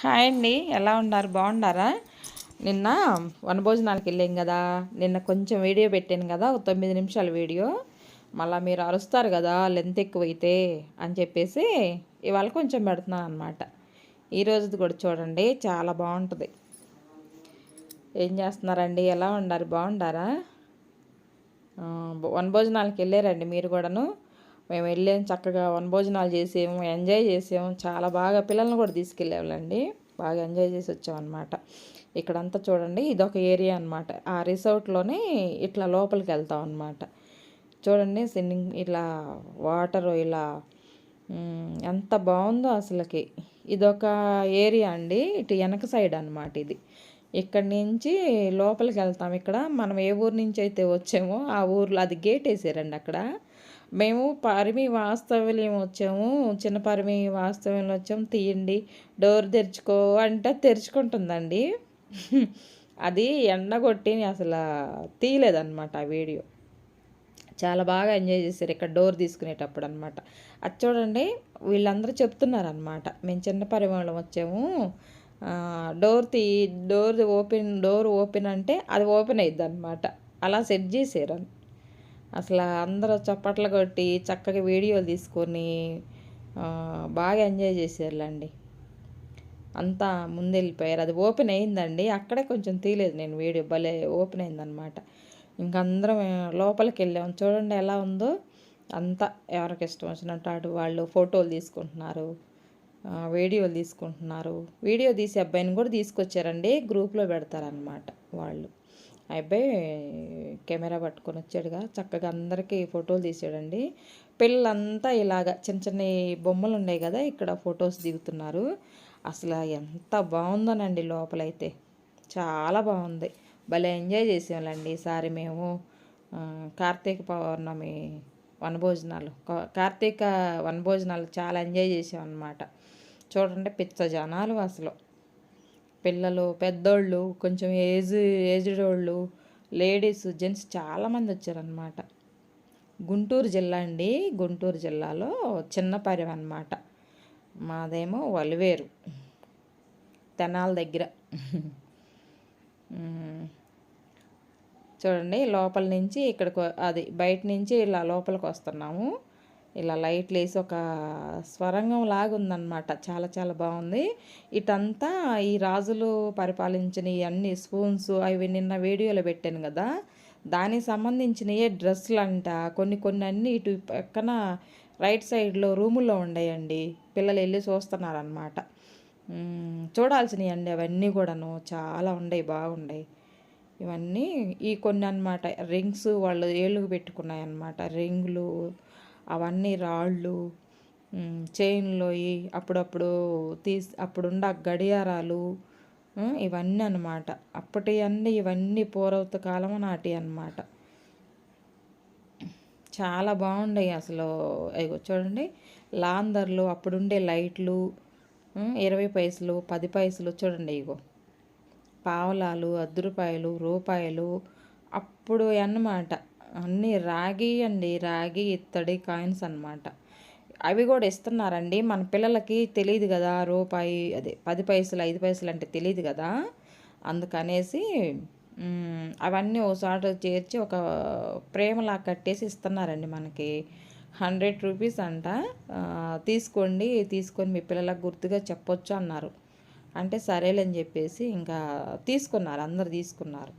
Hi అండి. ఎలా ఉన్నారు? బాగున్నారా? నిన్న వనభోజనాలకు వెళ్ళాం కదా. నిన్న కొంచెం వీడియో పెట్టాను కదా ఒక తొమ్మిది నిమిషాల వీడియో. మళ్ళీ మీరు అరుస్తారు కదా లెంత్ ఎక్కువైతే అని చెప్పేసి ఇవాళ కొంచెం పెడుతున్నాను అనమాట ఈరోజుది కూడా చూడండి చాలా బాగుంటుంది. ఏం చేస్తున్నారండి? ఎలా ఉండారు బాగుండారా? వనభోజనాలకు వెళ్ళారండి మీరు కూడాను? మేము వెళ్ళాం చక్కగా వనభోజనాలు చేసాము ఎంజాయ్ చేసాము. చాలా బాగా పిల్లల్ని కూడా తీసుకెళ్ళేవాళ్ళండి బాగా ఎంజాయ్ చేసి వచ్చామన్నమాట. ఇక్కడంతా చూడండి ఇదొక ఏరియా అనమాట ఆ రిసార్ట్లోనే ఇట్లా లోపలికి వెళ్తాం అనమాట చూడండి స్విమ్మింగ్ ఇట్లా వాటర్ ఇలా ఎంత బాగుందో అసలుకి. ఇదొక ఏరియా అండి ఇటు వెనక సైడ్ అన్నమాట ఇది. ఇక్కడి నుంచి లోపలికి వెళ్తాం ఇక్కడ. మనం ఏ ఊరు నుంచి అయితే వచ్చామో ఆ ఊర్లో అది గేట్ వేసారండి అక్కడ. మేము పరిమి వాస్తవ్యం వచ్చాము? చిన్న పరిమి వాస్తవ్యంలో వచ్చాము తీయండి. డోర్ తెరుచుకో అంటే తెరుచుకుంటుందండి. అది ఎండ ఎండగొట్టి అసలు తీయలేదన్నమాట ఆ వీడియో. చాలా బాగా ఎంజాయ్ చేశారు ఇక్కడ డోర్ తీసుకునేటప్పుడు అనమాట అది చూడండి వీళ్ళందరూ చెప్తున్నారనమాట మేము చిన్న పరిమాణం వచ్చాము. డోర్ తీ డోర్ ఓపెన్ డోర్ ఓపెన్ అంటే అది ఓపెన్ అయ్యిద్ది అనమాట అలా సెట్ చేశారు అసలు అందరూ చప్పట్లు కొట్టి చక్కగా వీడియోలు తీసుకొని బాగా ఎంజాయ్ చేశారులేండి. అంతా ముందెళ్ళిపోయారు. అది ఓపెన్ అయిందండి. అక్కడే కొంచెం తీయలేదు నేను వీడియో. భలే ఓపెన్ అయిందనమాట ఇంక అందరం లోపలికి వెళ్ళాం. చూడండి ఎలా ఉందో. అంతా ఎవరికి ఇష్టం వచ్చినట్టు అటు వాళ్ళు ఫోటోలు తీసుకుంటున్నారు వీడియోలు తీసుకుంటున్నారు. వీడియో తీసే అబ్బాయిని కూడా తీసుకొచ్చారండి. గ్రూప్లో పెడతారనమాట వాళ్ళు. అబ్బాయి కెమెరా పట్టుకొని వచ్చాడుగా. చక్కగా అందరికీ ఫోటోలు తీసాడండి. పిల్లలంతా ఇలాగ చిన్న చిన్న బొమ్మలు ఉన్నాయి కదా ఇక్కడ ఫొటోస్ దిగుతున్నారు. అసలు ఎంత బాగుందోనండి లోపలైతే. చాలా బాగుంది. భలే ఎంజాయ్ చేసామండి ఈసారి మేము కార్తీక పౌర్ణమి వనభోజనాలు. కార్తీక వనభోజనాలు చాలా ఎంజాయ్ చేసాం అన్నమాట చూడండి పిచ్చ జనాలు అసలు. పిల్లలు పెద్దోళ్ళు కొంచెం ఏజ్ ఏజ్డ్ వాళ్ళు లేడీస్ జెంట్స్ చాలామంది వచ్చారనమాట గుంటూరు జిల్లా అండి. గుంటూరు జిల్లాలో చిన్నపరివి అనమాట మాదేమో వలివేరు. తెనాల దగ్గర. చూడండి లోపల నుంచి ఇక్కడికి అది బయట నుంచి ఇలా లోపలికి వస్తున్నాము. ఇలా లైట్లు వేసి ఒక స్వరంగం లాగుందనమాట చాలా చాలా బాగుంది. ఇటంతా ఈ రాజులు పరిపాలించిన అన్ని స్పూన్స్ అవి నిన్న వీడియోలో పెట్టాను కదా. దానికి సంబంధించినయే డ్రెస్సులు అంట కొన్ని కొన్ని అన్ని ఇటు పక్కన రైట్ సైడ్లో రూముల్లో ఉన్నాయండి పిల్లలు వెళ్ళి చూస్తున్నారనమాట చూడాల్సినవి అండి అవన్నీ కూడాను. చాలా ఉన్నాయి బాగున్నాయి ఇవన్నీ ఈ కొన్ని అన్నమాట. రింగ్స్ వాళ్ళు ఏళ్ళుకు పెట్టుకున్నాయి అన్నమాట రింగులు అవన్నీ రాళ్ళు చైన్లోయి అప్పుడప్పుడు తీసి అప్పుడున్న గడియారాలు ఇవన్నీ అన్నమాట. అప్పటి అన్నీ ఇవన్నీ పూర్వత కాలం నాటి అన్నమాట. చాలా బాగుంటాయి అసలు. అయ్యో చూడండి. లాందర్లు అప్పుడుండే లైట్లు ఇరవై పైసలు పది పైసలు చూడండి ఇగో. పావలాలు అర్ధ రూపాయలు రూపాయలు అప్పుడు అన్నమాట. అన్నీ రాగి అండి రాగి ఇత్తడి కాయిన్స్ అన్నమాట. అవి కూడా ఇస్తున్నారండి. మన పిల్లలకి తెలియదు కదా రూపాయి అదే పది పైసలు ఐదు పైసలు అంటే తెలియదు కదా. అందుకనేసి అవన్నీ ఒకసారి చేర్చి ఒక ప్రేమలా కట్టేసి ఇస్తున్నారండి మనకి. హండ్రెడ్ రూపీస్ అంట. తీసుకోండి తీసుకొని మీ పిల్లలకు గుర్తుగా చెప్పొచ్చు అన్నారు. అంటే సరేలేని చెప్పేసి ఇంకా తీసుకున్నారు అందరు తీసుకున్నారు.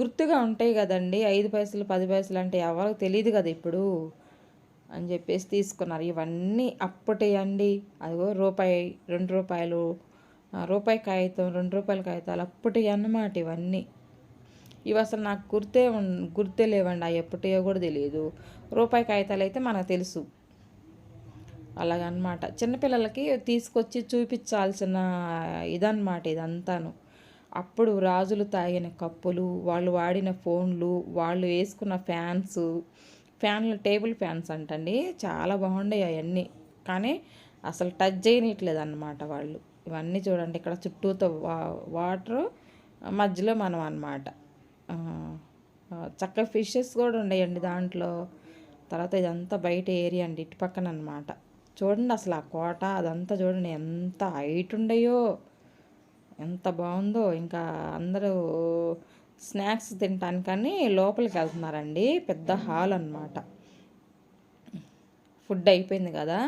గుర్తుగా ఉంటాయి కదండి. ఐదు పైసలు పది పైసలు అంటే ఎవరికి తెలియదు కదా ఇప్పుడు. అని చెప్పేసి తీసుకున్నారు. ఇవన్నీ అప్పటి అండి. అదిగో రూపాయి రెండు రూపాయలు రూపాయి కాగితం రెండు రూపాయల కాగితాలు అప్పటి అన్నమాట ఇవన్నీ. ఇవి అసలు నాకు గుర్తే గుర్తే లేవండి. అవి ఎప్పటియో కూడా తెలియదు రూపాయి కాగితాలు అయితే మనకు తెలుసు. అలాగనమాట. చిన్నపిల్లలకి తీసుకొచ్చి చూపించాల్సిన ఇదన్నమాట ఇదంతాను. అప్పుడు రాజులు తాగిన కప్పులు వాళ్ళు వాడిన ఫోన్లు వాళ్ళు వేసుకున్న ఫ్యాన్స్ ఫ్యాన్లు టేబుల్ ఫ్యాన్స్ అంటండి. చాలా బాగుండే అవన్నీ. కానీ అసలు టచ్ చేయనిట్లేదు అన్నమాట వాళ్ళు. ఇవన్నీ చూడండి ఇక్కడ చుట్టూతో వా వాటర్ మధ్యలో మనం అన్నమాట. చక్కగా ఫిషెస్ కూడా ఉన్నాయండి దాంట్లో. తర్వాత ఇదంతా బయట ఏరియా అండి ఇటు పక్కన అనమాట చూడండి అసలు ఆ కోట అదంతా చూడండి ఎంత హైట్ ఉండయో. ఎంత బాగుందో. ఇంకా అందరూ స్నాక్స్ తినటానికని లోపలికి వెళ్తున్నారండి పెద్ద హాల్ అన్నమాట. ఫుడ్ అయిపోయింది కదా.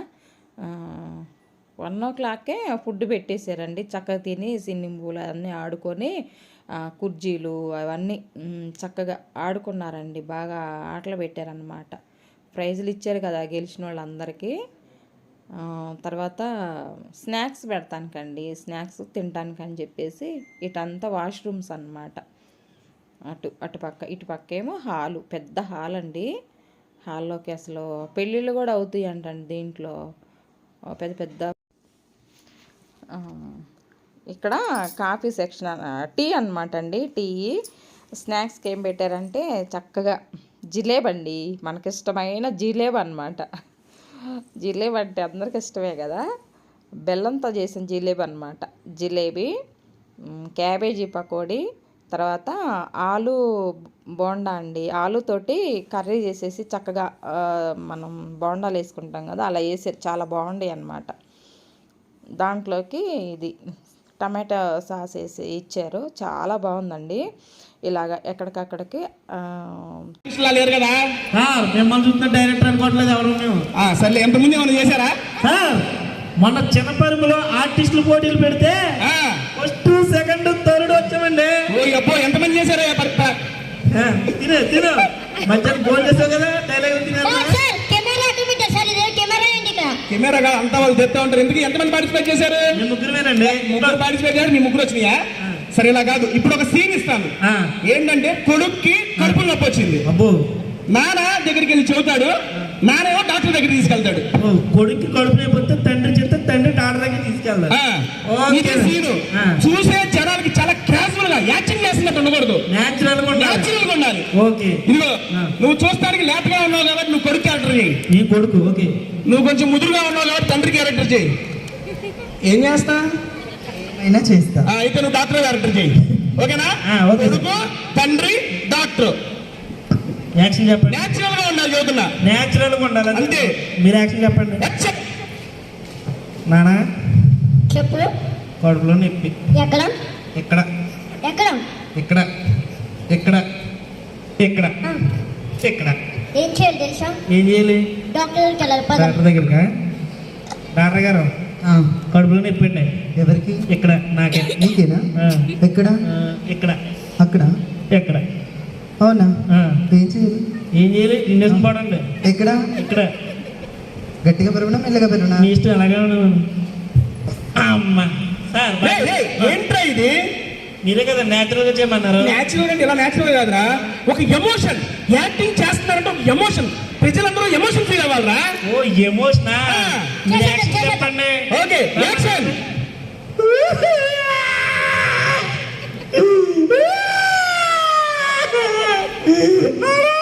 వన్ ఓ క్లాక్కే ఫుడ్ పెట్టేశారండి చక్కగా తిని స్విమ్మింగ్ పూల్ అన్నీ ఆడుకొని కుర్జీలు అవన్నీ చక్కగా ఆడుకున్నారండి. బాగా ఆటలు పెట్టారనమాట ప్రైజులు ఇచ్చారు కదా గెలిచిన వాళ్ళందరికీ. తర్వాత స్నాక్స్ పెడతానికండి. స్నాక్స్ తినటానికని చెప్పేసి ఇటంతా వాష్రూమ్స్ అన్నమాట. అటు అటు పక్క ఇటు పక్క ఏమో హాలు పెద్ద హాల్ అండి హాల్లోకి అసలు పెళ్ళిళ్ళు కూడా అవుతాయి అంటండి దీంట్లో పెద్ద పెద్ద. ఇక్కడ కాఫీ సెక్షన్ అన- టీ అనమాట అండి టీ స్నాక్స్కి ఏం పెట్టారంటే చక్కగా జిలేబ్ అండి మనకిష్టమైన జిలేబ్ అనమాట జిలేబి అంటే అందరికి ఇష్టమే కదా. బెల్లంతో చేసిన జిలేబీ అనమాట జిలేబీ క్యాబేజీ పకోడీ తర్వాత ఆలు బోండా అండి. ఆలుతోటి కర్రీ చేసేసి చక్కగా మనం బోండాలు వేసుకుంటాం కదా అలా వేసారు చాలా బాగుంటాయి అన్నమాట. దాంట్లోకి ఇది టమాటా సాస్ వేసి ఇచ్చారు. చాలా బాగుందండి. ఇలాగ ఎక్కడికక్కడికి లేరు కదా? మిమ్మల్ని చూస్తున్న డైరెక్టర్ అనుకోవట్లేదు ఎవరు మేము. ఆ, సర్లే ఎంత ముందు ఏమైనా చేశారా? సార్ మొన్న చిన్నపరుపులో ఆర్టిస్టులు పోటీలు పెడితే ఆ, ఫస్ట్ సెకండ్ థర్డ్ వచ్చామండి. ఓ అబ్బో ఎంతమంది చేశారా తిను తిను. మధ్యాహ్నం ఫోన్ చేసావు కదా డైలాగ్ తినాలి కెమెరా అంతా వాళ్ళు తెస్తా ఉంటారు. ఎందుకు ఎంతమంది పార్టిసిపేట్ చేశారు? ముగ్గురు పార్టిసిపేట్ చేశారు మీ ముగ్గురు వచ్చినాయా? సరే ఇలా కాదు. ఇప్పుడు ఒక సీన్ ఇస్తాను. ఏంటంటే కొడుక్కి కడుపు నొప్పి వచ్చింది. అబ్బో. నాన్న దగ్గరికి వెళ్ళి చెబుతాడు నానేమో డాక్టర్ దగ్గర తీసుకెళ్తాడు. ఓ, కొడుక్కి కడుపు లేకపోతే తండ్రి చెప్తే తండ్రి డాక్టర్ దగ్గర. ఇది సీను. చూసే జనాలకి చాలా క్యాజువల్గా యాక్టింగ్ చేస్తున్నట్టు ఉండకూడదు. న్యాచురల్గా న్యాచురల్గా ఉండాలి. ఓకే. ఇదిగో. నువ్వు చూస్తానికి లేతగా ఉన్నావు కాబట్టి నువ్వు కొడుకు క్యారెక్టర్ చేయి. నీ కొడుకు ఓకే. నువ్వు కొంచెం ముదురుగా ఉన్నావు కాబట్టి తండ్రి క్యారెక్టర్ చేయి. ఏం చేస్తా? అయినా చేస్తా. ఆ, అయితే నువ్వు డాక్టర్ క్యారెక్టర్ చేయి. ఓకేనా. కొడుకు తండ్రి డాక్టర్. యాక్షన్ చెప్పండి. న్యాచురల్గా ఉండాలి చదువుతున్నా. న్యాచురల్గా ఉండాలి. అంతే. మీరు యాక్షన్ చెప్పండి. నానా? చెప్పు. కడుపులో నొప్పి. ఎక్కడ? ఇక్కడ. ఎక్కడ? ఇక్కడ. ఇక్కడ. ఇక్కడ. ఇక్కడ. ఏం చేయాలి తెలుసా? ఏం చేయాలి? డాక్టర్ దగ్గరికి డాక్టర్ దగ్గరకా? డాక్టర్ గారు. కడుపులో నొప్పి అండి ఎవరికి? ఇక్కడ నాకే. నీకేనా? ఎక్కడ? ఇక్కడ. అక్కడ? ఇక్కడ అవునా? ఏం చేయాలి? ఏం చేయాలి? ఇండస్ట్రీ పడండి. ఎక్కడ? ఇక్కడ. గట్టిగా పెరుగునా మెల్లగా పెరుగునా? మీ ఇష్టం అలాగే ఉండదు అమ్మా. సార్ ఏయ్, ఏయ్, ఏంట్రా ఇది? మీరే కదా న్యాచురల్గా చేయమన్నారు. న్యాచురల్ అంటే ఇలా న్యాచురల్ కాదురా. ఒక ఎమోషన్ యాక్టింగ్ చేస్తున్నారంటే ఒక ఎమోషన్ ప్రజలందరూ ఎమోషన్ ఫీల్ అవ్వాలరా? ఓ ఎమోషనా. మీరు యాక్షన్ చెప్పండి. ఓకే యాక్షన్ ఏమైంది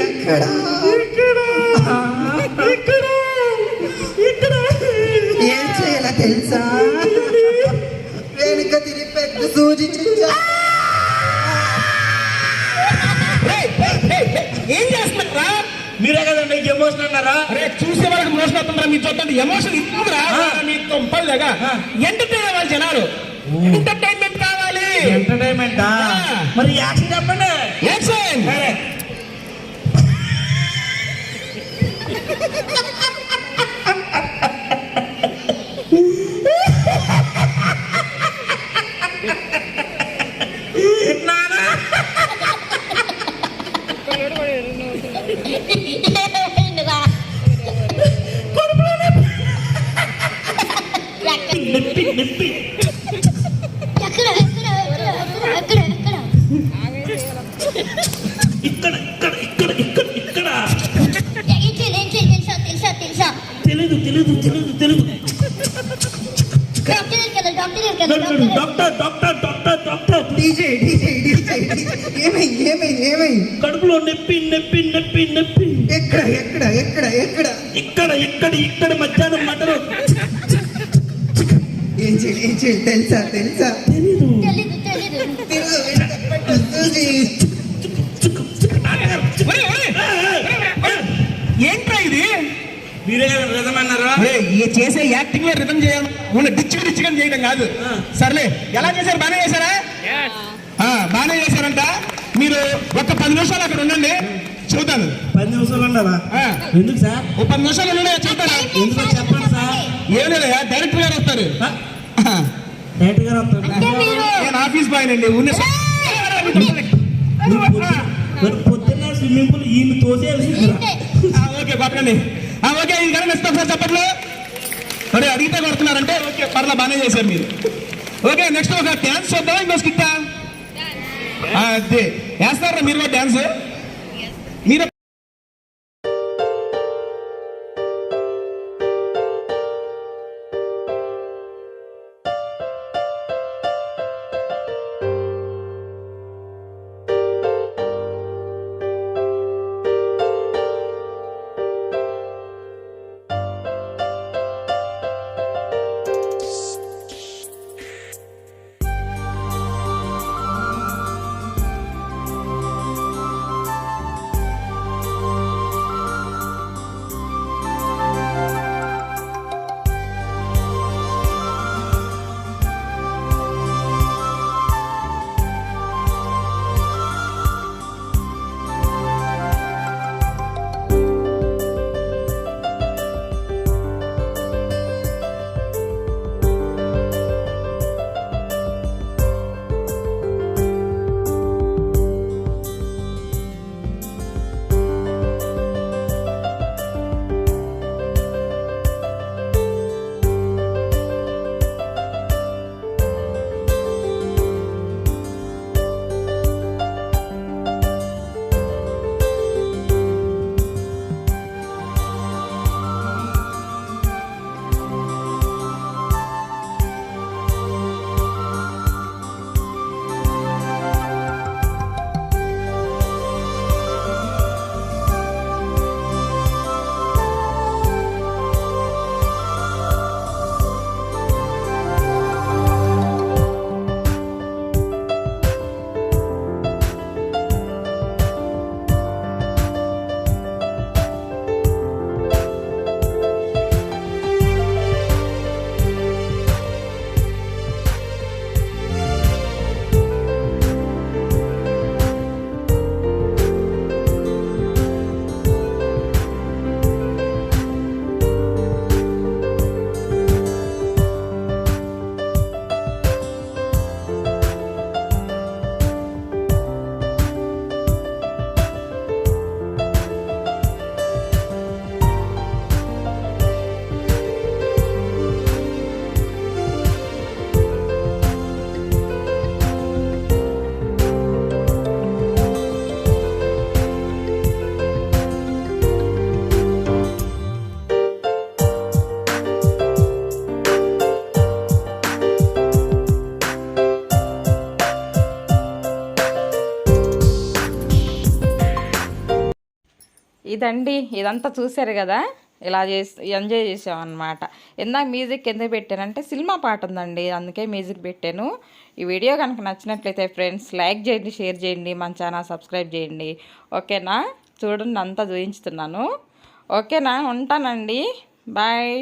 ఎక్కడ? ఇక్కడ ఇక్కడ ఇక్కడ ఏం చేయాలో తెలుసా? వెనుక తిరిగి పెద్ద సూచి ఏం చేస్తున్నారా మీరే కదండి ఎమోషన్ అన్నారా? అరే చూసే వాళ్ళకి మోషన్ అవుతుందా మీరు చూడండి ఎమోషన్ ఇస్తుందిరా మీ తొంపలుగా ఎంటర్టైన్ అవ్వాలి జనాలు. ఎంటర్టైన్మెంట్ కావాలి. ఎంటర్టైన్మెంటా. మరి యాక్షన్ చెప్పండి. కడుపులో నొప్పి నొప్పి నొప్పి నొప్పి. ఎక్కడ ఎక్కడ ఎక్కడ ఎక్కడ? ఇక్కడ ఇక్కడ ఇక్కడ మధ్యాహ్నం మటరు ఏం చేయాలి ఏం చేయాలి? తెలుసా తెలుసా? తెలీదు. ఏంట్రా ఇది? మీరే ఈ చేసే యాక్టింగ్లో రితం చేయాలి. ఉన్న డిచ్చి డిచ్చిగా చేయడం కాదు. సర్లే ఎలా చేశారు? బాగానే చేశారా? ఆ, బాగానే చేశారంట. మీరు పది నిమిషాలు అక్కడ ఉండండి. చెబుతాను. పది నిమిషాలు ఉండాలా? ఎందుకు సార్? ఓ పది నిమిషాలు ఉండండి చెబుతాను. ఎందుకో చెప్పండి సార్? ఏం లేదు డైరెక్టర్ గారు వస్తారు. ఆ, డైరెక్ట్ గారు వస్తారు. అంటే మీరు నేను ఆఫీస్ బాయ్ అండి ఉన్న పొద్దున్న- స్విమ్మింగ్ పూల్ ఈయన తోసేయాల్సింది ఇంతే. ఓకే ఆ, ఓకే ఇది కానీ ఇస్తాం సార్ చెప్పట్లు సరే అడిగితే కొడుతున్నారంటే ఓకే పర్లా బాగానే చేశారు మీరు. ఓకే నెక్స్ట్ ఒక డ్యాన్స్ చూద్దాం ఇంకో స్కిట్టా? అదే. వేస్తారా మీరు కూడా డ్యాన్స్ మీరు ఇదండి ఇదంతా చూశారు కదా? ఇలా చేసి ఎంజాయ్ చేసామన్నమాట ఇందాక మ్యూజిక్ ఎందుకు పెట్టానంటే సినిమా పాట ఉందండి అందుకే మ్యూజిక్ పెట్టాను. ఈ వీడియో కనుక నచ్చినట్లయితే ఫ్రెండ్స్ లైక్ చేయండి షేర్ చేయండి మన ఛానల్ సబ్స్క్రైబ్ చేయండి. ఓకేనా? చూడండి అంతా చూపించుతున్నాను ఓకేనా? ఉంటానండి. బాయ్.